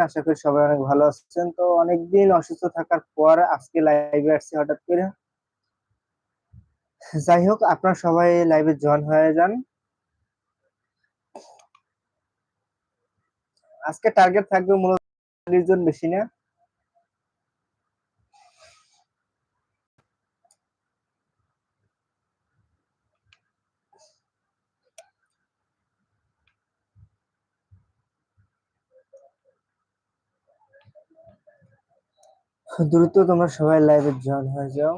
আশা করি সবাই অনেক ভালো আছেন। তো অনেকদিন অসুস্থ থাকার পর আজকে লাইভে আসছি হঠাৎ করে। যাই হোক, আপনারা সবাই লাইভে জয়েন হয়ে যান। আজকে টার্গেট থাকবে মূলত জন বেশি না। দ্রুত তোমরা সবাই লাইভে জয়েন হয়ে যাও।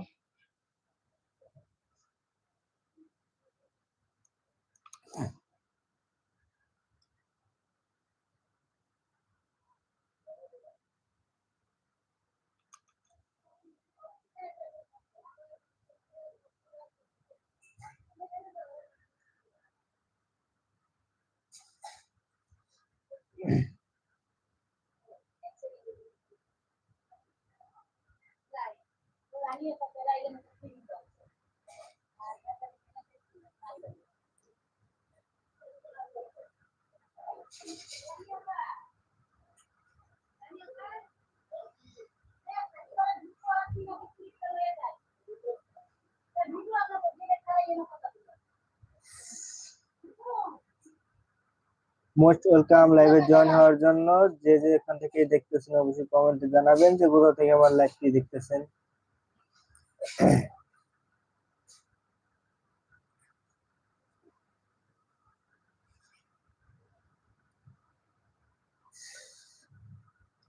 মোস্ট ওয়েলকাম লাইভে জয়েন হওয়ার জন্য যে যে এখান থেকে দেখতেছেন, অবশ্যই কমেন্টে জানাবেন যে কোথা থেকে আমার লাইভটি দেখতেছেন।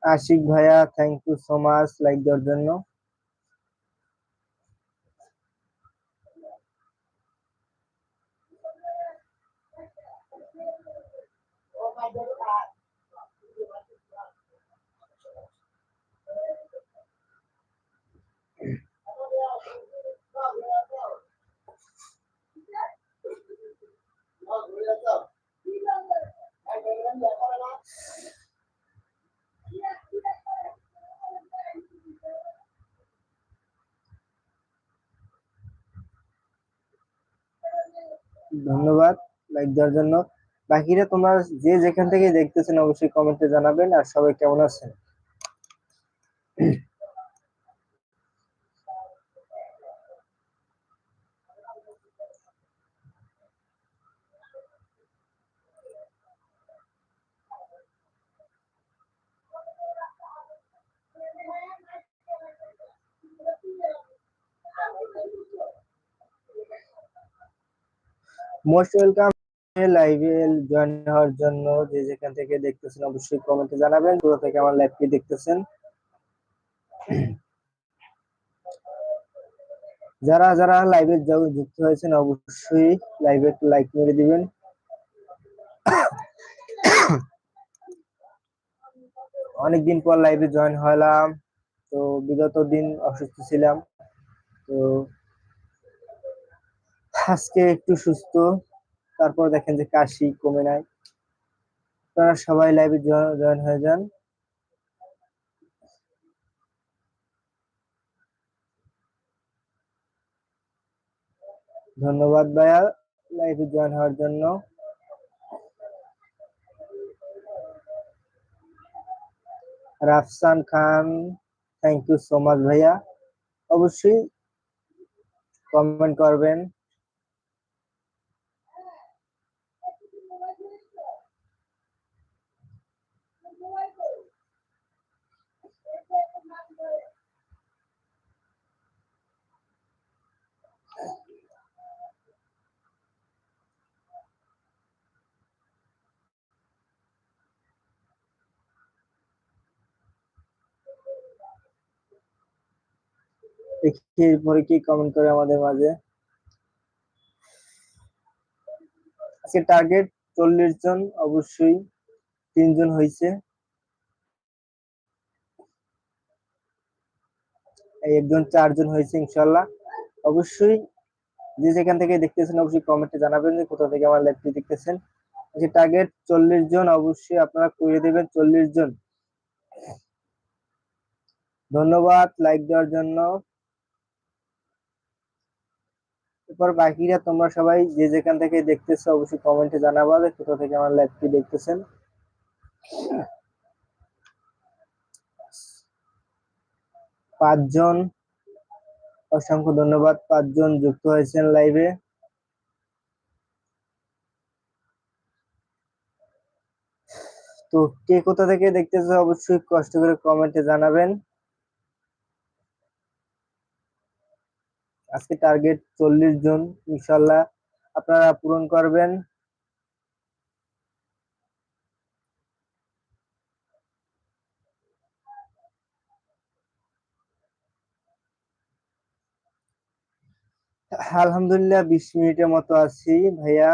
আশিক ভাইয়া thank you so much like দেওয়ার জন্য ধন্যবাদ লাইক দেওয়ার জন্য। বাকিরা তোমরা যে যেখান থেকে দেখতেছেন, অবশ্যই কমেন্টে জানাবেন। আর সবাই কেমন আছেন? মোস্ট ওয়েলকাম লাইভে জয়েন হওয়ার জন্য যে যেখান থেকে দেখতেছেন অবশ্যই কমেন্টে জানাবেন। কোথা থেকে আমার লাইভটি দেখতেছেন। যারা যারা লাইভে যুক্ত হয়েছেন অবশ্যই লাইভে একটু লাইক মেরে দিবেন। অনেকদিন পর লাইভে জয়েন হলাম। তো বিগত দিন অসুস্থ ছিলাম। তো আজকে একটু সুস্থ। তারপর দেখেন যে কাশি কমে নাই। আপনারা সবাই লাইভে জয়েন হয়ে যান। ধন্যবাদ ভাইয়া লাইভে জয়েন হওয়ার জন্য। Rafsan Khan thank you so much ভাইয়া। অবশ্যই কমেন্ট করবেন। দেখি এরপরে কি কমেন্ট করে আমাদের মাঝে। আজকে টার্গেট চল্লিশ জন, অবশ্যই তিনজন হয়েছে। একজন চারজন হয়েছে ইনশাল্লাহ। অবশ্যই যে যেখান থেকে দেখতেছেন, অবশ্যই কমেন্টে জানাবেন যে কোথা থেকে আমার লাইভটি দেখতেছেন। আজকে টার্গেট চল্লিশ জন, অবশ্যই আপনারা করে দেবেন চল্লিশ জন। ধন্যবাদ লাইক দেওয়ার জন্য। এরপর বাকিরা তোমরা সবাই যে যেখান থেকে দেখতেছো অবশ্যই কমেন্টে জানাবা যে কোথা থেকে আমার ল্যাবটি দেখতেছেন। পাঁচজন, অসংখ্য ধন্যবাদ। পাঁচজন যুক্ত হয়েছেন লাইভে তো কে কোথা থেকে দেখতেছো অবশ্যই কষ্ট করে কমেন্টে জানাবেন। আজকে টার্গেট চল্লিশ জন ইনশাল্লাহ আপনারা পূরণ করবেন। আলহামদুলিল্লাহ বিশ মিনিটের মতো আছি ভাইয়া।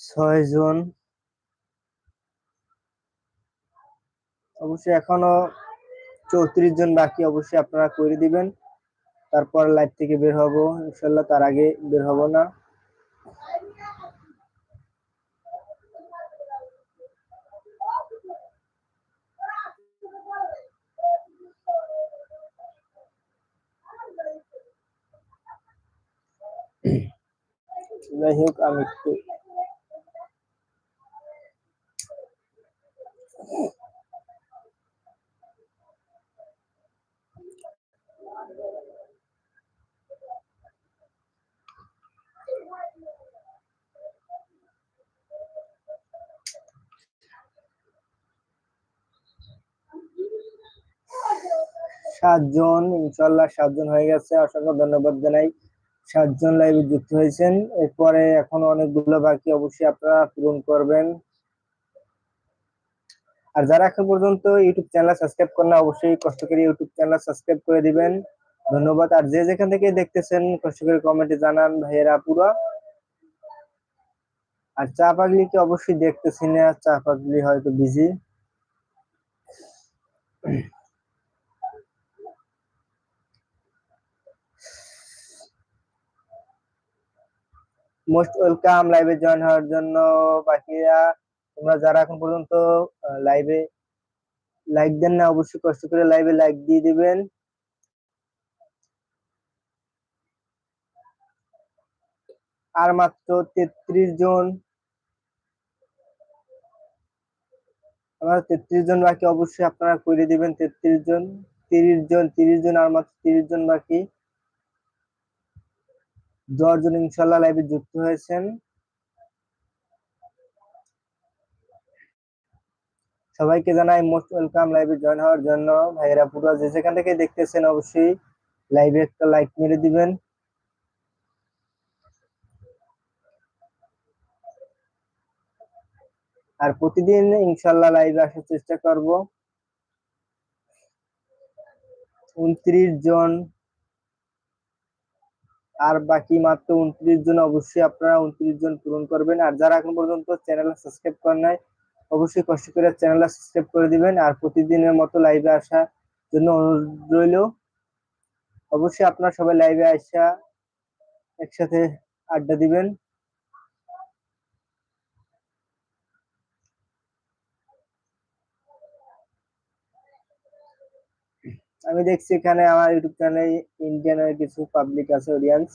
ছয় জন। অবশ্যই এখনও চৌত্রিশ জন বাকি অবশ্যই আপনারা করে দিবেন। তারপর লাইভ থেকে বের হব। ইনশাল্লাহ তার আগে বের হব না। যাই হোক, আমি একটু সাতজন ইনশাল্লাহ সাতজন হয়ে গেছে। অসংখ্য ধন্যবাদ জানাই। সাতজন লাইভে যুক্ত হয়েছেন। এরপরে এখন অনেকগুলো বাকি অবশ্যই আপনারা পূরণ করবেন। আর যারা এখন পর্যন্ত ইউটিউব চ্যানেল সাবস্ক্রাইব করেন অবশ্যই কষ্ট করে ইউটিউব চ্যানেল সাবস্ক্রাইব করে দিবেন। ধন্যবাদ। আর যে যেখান থেকে দেখতেছেন, কষ্ট করে কমেন্টে জানান ভাইয়েরা পুরা। আর চা পাগলিকে অবশ্যই দেখতেছি না, চা পাগলি হয়তো বিজি মোস্ট ওয়েলকাম লাইভে জয়েন হওয়ার জন্য, বাকিরা তোমরা যারা এখন পর্যন্ত লাইভে লাইক দেন না, অবশ্যই কষ্ট করে লাইভে লাইক দিয়ে দিবেন। আর মাত্র তেত্রিশ জন আমার তেত্রিশ জন বাকি অবশ্যই আপনারা করে দিবেন তেত্রিশ জন। তিরিশ জন তিরিশ জন, আর মাত্র তিরিশ জন বাকি। দশজন ইনশাল্লাহ লাইভে যুক্ত হয়েছেন। সবাইকে জানাই মোস্ট ওয়েলকাম লাইভে জয়েন হওয়ার জন্য। ভাইয়েরা পুরো যে যেখান থেকে দেখতেছেন অবশ্যই লাইভে একটা লাইক মেরে দিবেন। আর প্রতিদিন ইনশাল্লাহ লাইভে আসার চেষ্টা করব। উনত্রিশ জন। আর বাকি মাত্র উনত্রিশ জন অবশ্যই আপনারা উনত্রিশ জন পূরণ করবেন। আর যারা এখন পর্যন্ত চ্যানেল সাবস্ক্রাইব করেন নাই অবশ্যই কষ্ট করে চ্যানেল সাবস্ক্রাইব করে দিবেন আর প্রতিদিনের মতো লাইভে আসার জন্য অনুরোধ রইল। অবশ্যই আপনারা সবাই লাইভে আসা একসাথে আড্ডা দিবেন। আমি দেখছি এখানে আমার ইউটিউব চ্যানেলে ইন্ডিয়ানের কিছু পাবলিক আছে অডিয়েন্স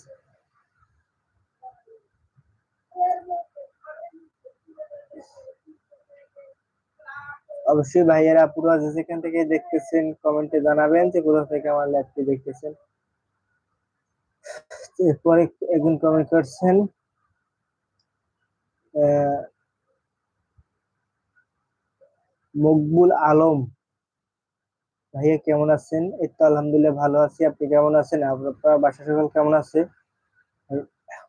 অবশ্যই ভাইয়েরা পুরো যেখান থেকে দেখতেছেন কমেন্টে জানাবেন যে কোথা থেকে আমার লাইভটি দেখতেছেন। এরপরে একজন কমেন্ট করছেন মকবুল আলম। ভাইয়া কেমন আছেন? এই তো আলহামদুলিল্লাহ ভালো আছি। আপনি কেমন আছেন? আপনার বাসা সকল কেমন আছে?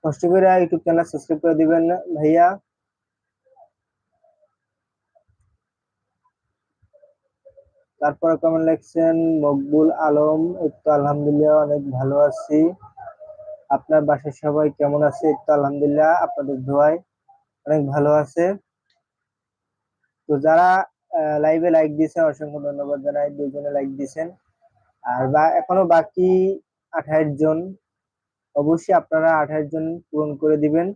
কষ্ট করে ইউটিউব চ্যানেল সাবস্ক্রাইব করে দিবেন ভাইয়া। তারপরে কমেন্ট লিখছেন মকবুল আলম তো আলহামদুলিল্লাহ অনেক ভালো আছি। আপনার বাসার সবাই কেমন আছে? তো আলহামদুলিল্লাহ, আপনাদের দোয়ায় অনেক ভালো আছে। তো যারা লাইভে লাইক দিয়েছেন, অসংখ্য ধন্যবাদ জানাই, দুজনে লাইক দিয়েছেন। আর বা, এখনও বাকি আঠাশ জন, অবশ্যই আপনারা আঠাশ জন পূরণ করে দিবেন।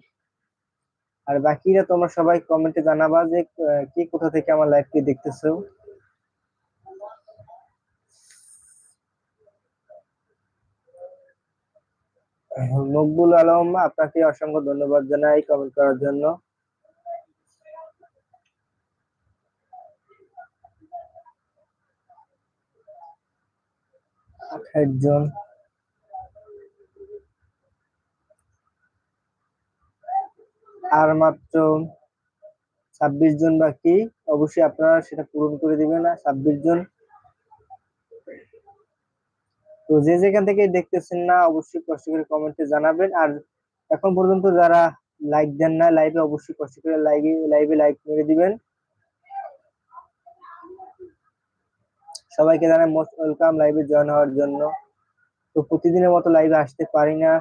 আর বাকিরা তোমরা সবাই কমেন্টে জানাবা যে কে কোথা থেকে আমার লাইভটি দেখতেছো। মকবুল আলম, আপনাকে অসংখ্য ধন্যবাদ জানাই কমেন্ট করার জন্য। আর মাত্র ছাব্বিশ জন বাকি। অবশ্যই আপনারা সেটা পূরণ করে দিবেন। ছাব্বিশ জন তো যে যেখান থেকে দেখতেছেন না, অবশ্যই কষ্ট করে কমেন্টে জানাবেন। আর এখন পর্যন্ত যারা লাইক দেন না লাইভে অবশ্যই কষ্ট করে লাইভে লাইভে লাইক মেরে দিবেন। সবাইকে জানাই মোস্ট ওয়েলকাম লাইভে জয়েন হওয়ার জন্য। তো প্রতিদিনের মতো লাইভে আসতে পারি না।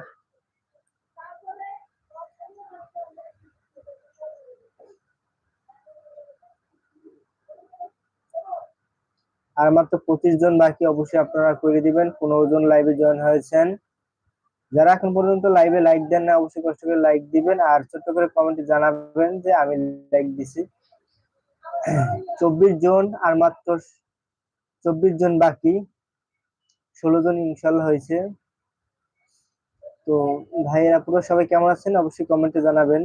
আর মাত্র পঁচিশ জন বাকি অবশ্যই আপনারা করে দিবেন। পনেরো জন লাইভে জয়েন হয়েছেন। যারা এখন পর্যন্ত লাইভে লাইক দেন না, অবশ্যই কষ্ট করে লাইক দিবেন। আর ছোট্ট করে কমেন্টে জানাবেন যে আমি লাইক দিছি। চব্বিশ জন আর মাত্র চব্বিশ জন বাকি। ষোলো জন ইনশাল্লাহ হয়েছে। তো ভাইয়েরা পুরো সবাই কেমন আছেন? অবশ্যই কমেন্টে জানাবেন।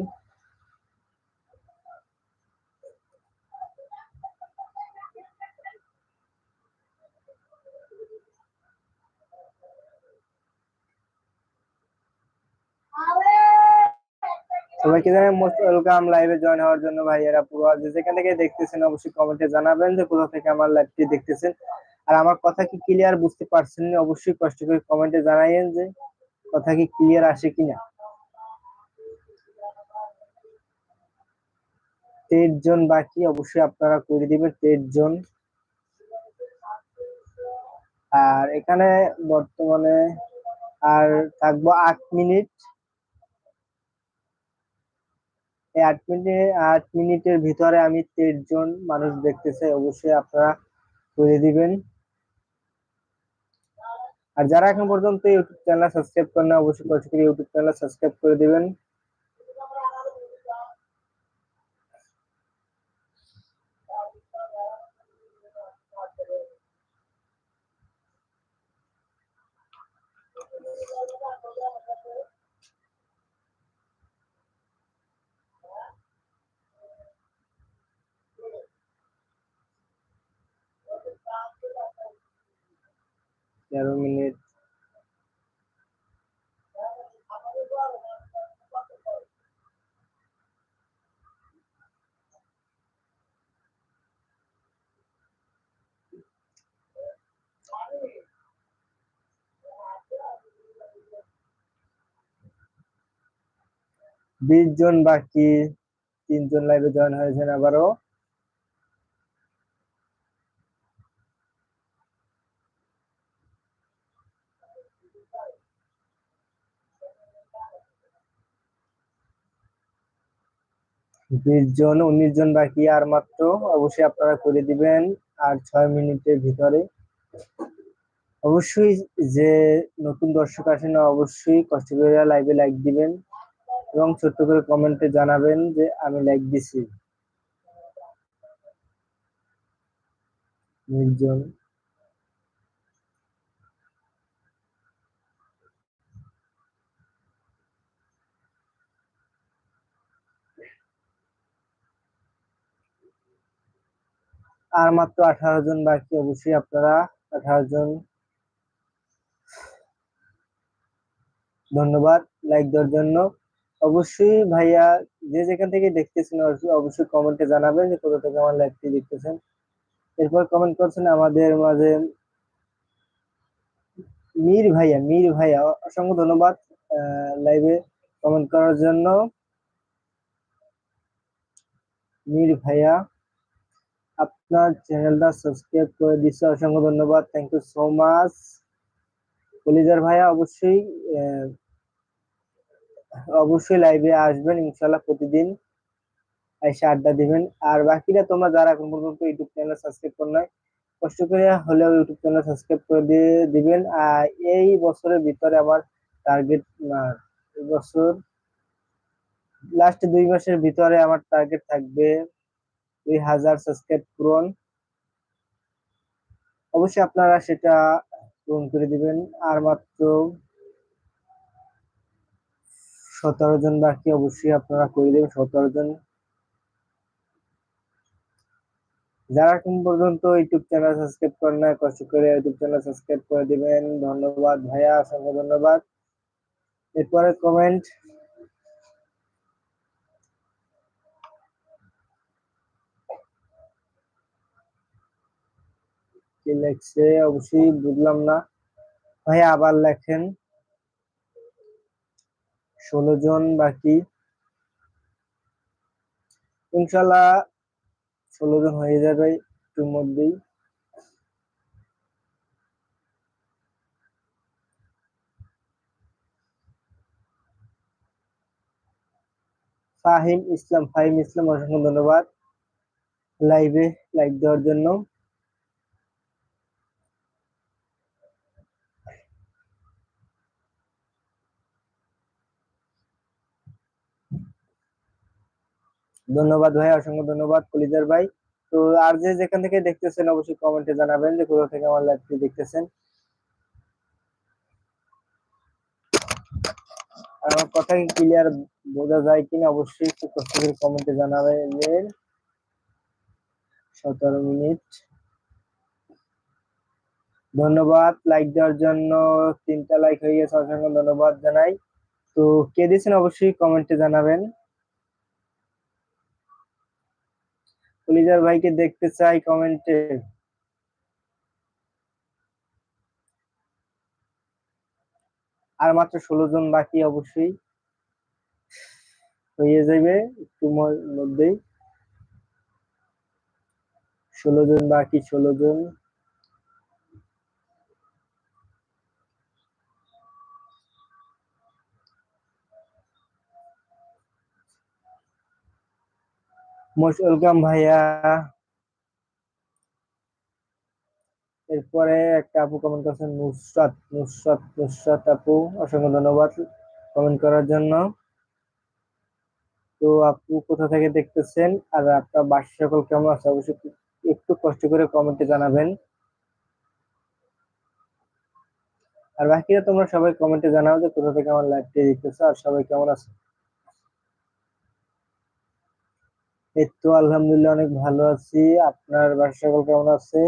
সবাইকে জানাই মোস্ট ওয়েলকাম লাইভে জয়েন হওয়ার জন্য ভাইয়েরা পুরো যে যেখান থেকে দেখতেছেন, অবশ্যই কমেন্টে জানাবেন যে কোথা থেকে আমার লাইভটি দেখতেছেন। আর আমার কথা কি ক্লিয়ার বুঝতে পারছেন না, অবশ্যই কষ্ট করে কমেন্টে জানাইয়েন যে কথা কি ক্লিয়ার আসে কিনা। তেইশ জন বাকি, অবশ্যই আপনারা করে দিবেন তেইশ জন। আর এখানে বর্তমানে আর থাকব আট মিনিট। এই আট মিনিটে, আট মিনিটের ভিতরে আমি তেইশ জন মানুষ দেখতে চাই অবশ্যই আপনারা করে দিবেন। আর যারা এখন পর্যন্ত ইউটিউব চ্যানেল সাবস্ক্রাইব করেন অবশ্যই করে ইউটিউব চ্যানেল সাবস্ক্রাইব করে দিবেন। তেরো মিনিট। বিশ জন বাকি তিনজন লাইভে জয়েন হয়েছেন আবারও। বিশ জন, উনিশ জন বাকি, আর মাত্র অবশ্যই আপনারা করে দিবেন আর ছয় মিনিটের ভিতরে। অবশ্যই যে নতুন দর্শক আসেন অবশ্যই কষ্ট করে লাইভে লাইক দিবেন এবং ছোট্ট করে কমেন্টে জানাবেন যে আমি লাইক দিছি। নির্জন আর মাত্র আঠারো জন বাকি, অবশ্যই আপনারা আঠারো জন। ধন্যবাদ লাইক দেওয়ার জন্য। অবশ্যই ভাইয়া যে যেখান থেকে দেখতেছেন অবশ্যই- কমেন্টে জানাবেন যে কোথা থেকে আমার লাইভটি দেখতেছেন। এরপর কমেন্ট করছেন আমাদের মাঝে মীর ভাইয়া মীর ভাইয়া, অসংখ্য ধন্যবাদ লাইভে কমেন্ট করার জন্য। মীর ভাইয়া। আপনার চ্যানেলটা সাবস্ক্রাইব করে দিচ্ছে অসংখ্য ধন্যবাদ। থ্যাংক ইউ সো মাচ কলিজার ভাইয়া, অবশ্যই অবশ্যই লাইভে আসবেন। ইনশাল্লাহ প্রতিদিন এসে আড্ডা দিবেন। আর বাকিরা তোমরা যারা এখন পর্যন্ত ইউটিউব চ্যানেল সাবস্ক্রাইব করো নাই, কষ্ট করে হলেও ইউটিউব চ্যানেল সাবস্ক্রাইব করে দিয়ে দিবেন। আর এই বছরের ভিতরে আমার টার্গেট এই বছর লাস্ট দুই মাসের ভিতরে আমার টার্গেট থাকবে দুই হাজার সাবস্ক্রাইব পূরণ। অবশ্যই আপনারা সেটা পূরণ করে দিবেন। আর মাত্র সতেরো জন বাকি অবশ্যই আপনারা করে দেবেন, সতেরো জন। যারা এখন পর্যন্ত ইউটিউব চ্যানেল সাবস্ক্রাইব করেন না কষ্ট করে ইউটিউব চ্যানেল সাবস্ক্রাইব করে দিবেন। ধন্যবাদ ভাইয়া, অসংখ্য ধন্যবাদ। এরপরে কমেন্ট কি লেখছে, অবশ্যই বুঝলাম না। ভাইয়া আবার লেখেন। ষোলো জন বাকি। ইনশাল্লাহ ষোলো জন হয়ে যাবে একটুর মধ্যেই। ফাহিম ইসলাম ফাহিম ইসলাম, অসংখ্য ধন্যবাদ। লাইভে লাইক দেওয়ার জন্য। ধন্যবাদ ভাই, অসংখ্য ধন্যবাদ কলিজার ভাই। তো আর যে যেখান থেকে দেখতেছেন, অবশ্যই কমেন্টে জানাবেন যে কোথা থেকে আমার লাইভটি দেখতেছেন। আর আমার কথা কি ক্লিয়ার বোঝা যায় কিনা, অবশ্যই একটু কষ্ট করে কমেন্টে জানাবেন। সতেরো মিনিট। ধন্যবাদ লাইক দেওয়ার জন্য তিনটা লাইক হয়ে গেছে, অসংখ্য ধন্যবাদ জানাই। তো কে দিয়েছেন, অবশ্যই কমেন্টে জানাবেন। কলিজার ভাইকে দেখতে চাই কমেন্টে আর মাত্র ষোলো জন বাকি অবশ্যই। হয়ে যাবে একটু মধ্যেই। ষোলো জন বাকি, ষোলো জন। মোস্ট ওয়েলকাম ভাইয়া। এরপরে একটা আপু কমেন্ট করছেন, নুসরাত নুসরাত নুসরাত আপু, অসংখ্য ধন্যবাদ কমেন্ট করার জন্য। তো আপু কোথা থেকে দেখতেছেন? আর আপনার বাসা সকল কেমন আছে? অবশ্যই একটু- কষ্ট করে কমেন্টে জানাবেন। আর বাকিরা তোমরা সবাই কমেন্টে জানাও যে কোথা থেকে আমার লাইভটি দেখতেছো, আর সবাই কেমন আছে? এই তো আলহামদুলিল্লাহ অনেক ভালো আছি। আপনার বাসা সকল কেমন আছে?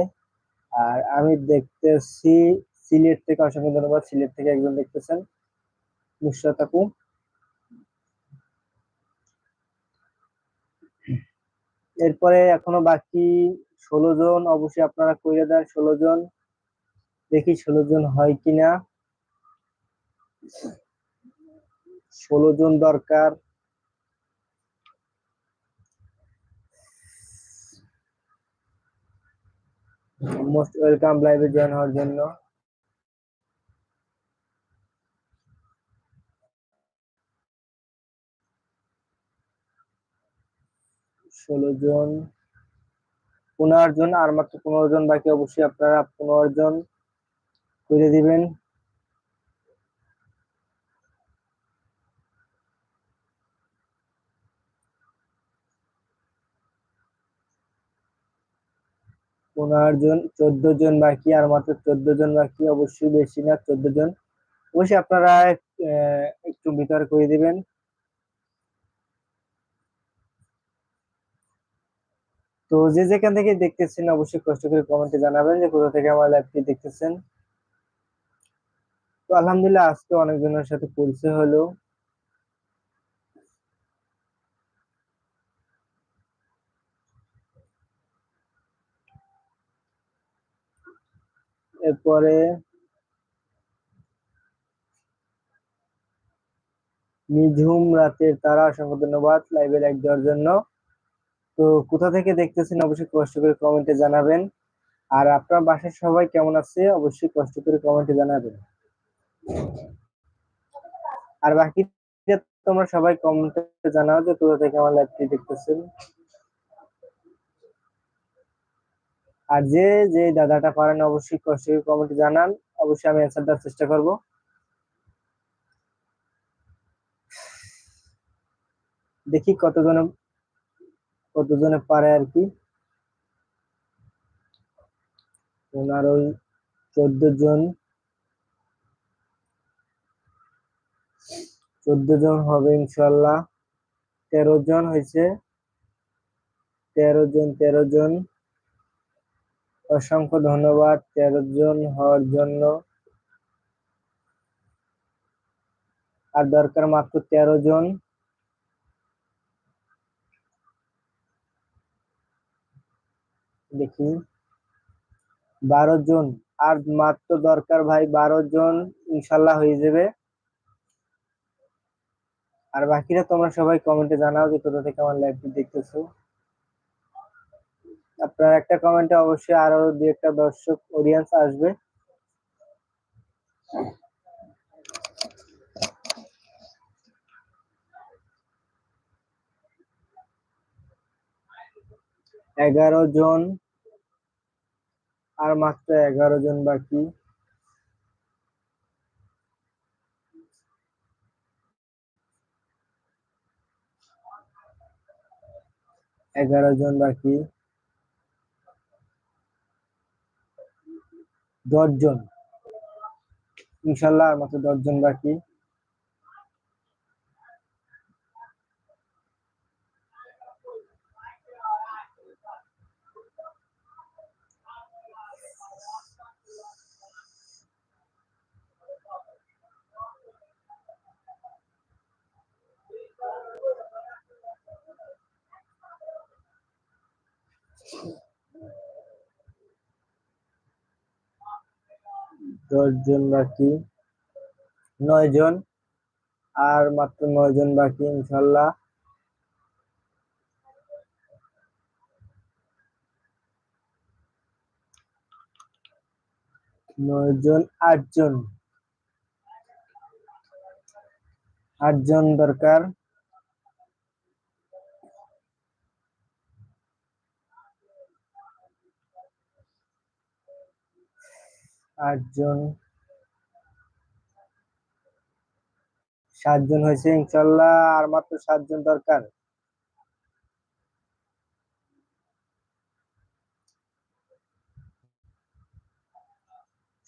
আর আমি দেখতেছি সিলেট থেকে, অসংখ্য ধন্যবাদ, সিলেট থেকে একজন দেখতেছেন। নুসরাত আপু। এরপরে এখনও বাকি ষোলো জন, অবশ্যই আপনারা কইরে দেন ষোলো জন। দেখি ষোলো জন হয় কিনা। ষোলো জন দরকার। মোস্ট ওয়েলকাম লাইভে জয়েন হওয়ার জন্য। ষোলো জন, পনেরো জন আর মাত্র পনেরো জন বাকি অবশ্যই আপনারা পনেরো জন করে দিবেন। পনেরো জন, চোদ্দ জন বাকি আর মাত্র চোদ্দ জন বাকি অবশ্যই বেশি না, চোদ্দ জন। অবশ্যই আপনারা একটু ভিতর করে দিবেন। তো যে যেখান থেকে দেখতেছেন, অবশ্যই কষ্ট করে কমেন্টে জানাবেন যে কোথা থেকে আমার লাইভটি দেখতেছেন। তো আলহামদুলিল্লাহ, আজকে অনেকজনের সাথে পরিচয় হলো। এরপরে নিঝুম রাতের তারা, অসংখ্য ধন্যবাদ লাইভে লাইক দেওয়ার জন্য। তো কোথা থেকে দেখতেছেন অবশ্যই কষ্ট করে কমেন্টে জানাবেন। আর আপনার বাসার সবাই কেমন আছে অবশ্যই কষ্ট করে কমেন্টে জানাবেন। আর বাকি তোমরা সবাই কমেন্টে জানাও যে কোথা থেকে আমার লাইভটি দেখতেছেন। আর যে যে দাদাটা পারেন অবশ্যই কষ্ট কমেন্টে জানান। অবশ্যই আমি অ্যান্সার দেওয়ার চেষ্টা করব। দেখি কতজনে কতজনে পারে আর কি। ওনার ওই চোদ্দ জন। চোদ্দ জন হবে ইনশাল্লাহ তেরো জন হয়েছে। তেরো জন তেরো জন। অসংখ্য ধন্যবাদ তেরো জন হওয়ার জন্য। আর দরকার মাত্র তেরো জন দেখি। বারো জন আর মাত্র দরকার ভাই বারো জন ইনশাল্লাহ হয়ে যাবে। আর বাকিরা তোমরা সবাই কমেন্টে জানাও যে কোথা থেকে আমার লাইভটি দেখতেছো। আপনার একটা কমেন্টে অবশ্যই আরও দু একটা দর্শক অডিয়েন্স আসবে। এগারো জন আর মাত্র এগারো জন বাকি। এগারো জন বাকি। দশ জন ইনশাল্লাহ আর মাত্র দশজন বাকি। দশ জন বাকি নয় জন আর মাত্র নয় জন বাকি, ইনশাল্লাহ। নয় জন আট জন আট জন দরকার। আটজন সাতজন হয়েছে, ইনশাল্লাহ আর মাত্র সাতজন দরকার।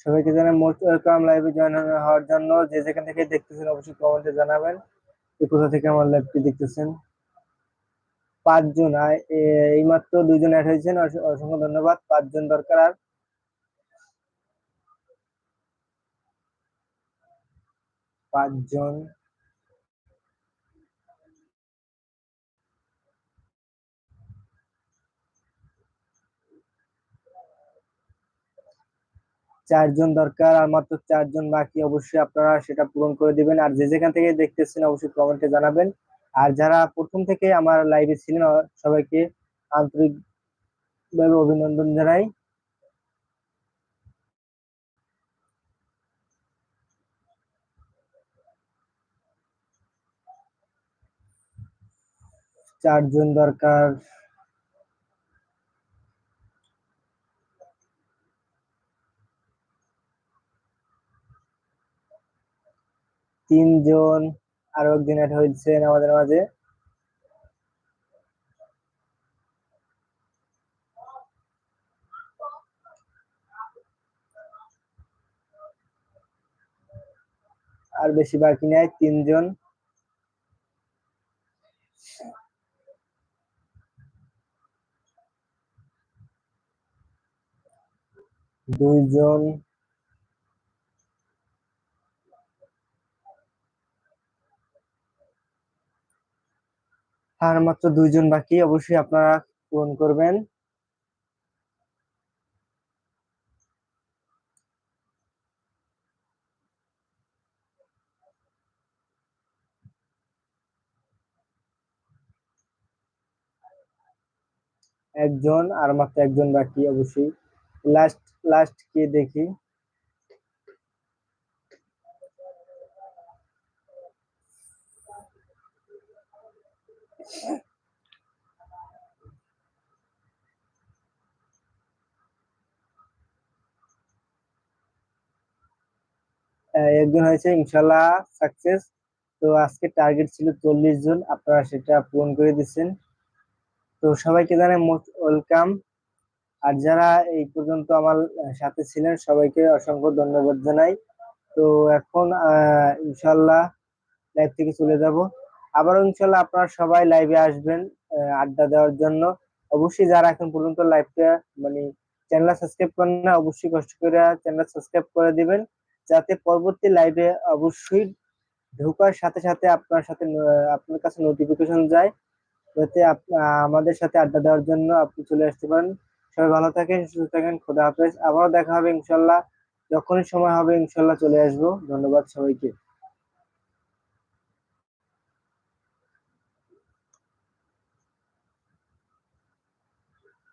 সবাইকে জানাই মোস্ট ওয়েলকাম লাইভে জয়েন হওয়ার জন্য। যে যেখান থেকে দেখতেছেন অবশ্যই কমেন্টে জানাবেন কোথা থেকে আমার লাইভটি দেখতেছেন। পাঁচজন এইমাত্র দুজন অ্যাড হয়েছেন। অসংখ্য ধন্যবাদ। পাঁচজন দরকার আর পাঁচজন চারজন দরকার, আর মাত্র চারজন বাকি অবশ্যই আপনারা সেটা পূরণ করে দিবেন। আর যে যেখান থেকে দেখতেছেন অবশ্যই কমেন্টে জানাবেন। আর যারা প্রথম থেকে আমার লাইভে ছিলেন, সবাইকে আন্তরিকভাবে অভিনন্দন জানাই। চারজন দরকার। তিনজন আরও একদিন অ্যাড হয়েছেন আমাদের মাঝে। আর বেশি বাকি নেই তিনজন। দুইজন আর মাত্র দুইজন বাকি, অবশ্যই আপনারা পূরণ করবেন। একজন আর মাত্র একজন বাকি, অবশ্যই লাস্ট লাস্ট কে দেখি। একজন হয়েছে, ইনশাল্লাহ সাকসেস তো আজকে টার্গেট ছিল চল্লিশ জন, আপনারা সেটা পূরণ করে দিচ্ছেন। তো সবাইকে জানাই মোস্ট ওয়েলকাম আর যারা এই পর্যন্ত আমার সাথে ছিলেন, সবাইকে অসংখ্য ধন্যবাদ জানাই। তো এখন ইনশাল্লাহ লাইভ থেকে চলে যাব। আবারও ইনশাল্লাহ আপনারা সবাই লাইভে আসবেন আড্ডা দেওয়ার জন্য। অবশ্যই যারা এখন পর্যন্ত লাইভটা মানে চ্যানেল সাবস্ক্রাইব করেন না, অবশ্যই কষ্ট করে চ্যানেল সাবস্ক্রাইব করে দিবেন। যাতে পরবর্তী লাইভে অবশ্যই ঢোকার সাথে সাথে আপনার সাথে আপনার কাছে নোটিফিকেশন যায়। যাতে আমাদের সাথে আড্ডা দেওয়ার জন্য আপনি চলে আসতে পারেন। সবাই ভালো থাকেন, সুস্থ থাকেন, খোদা হাফেজ। আবারও দেখা হবে ইনশাল্লাহ। যখনই সময় হবে ইনশাল্লাহ চলে আসব। ধন্যবাদ সবাইকে।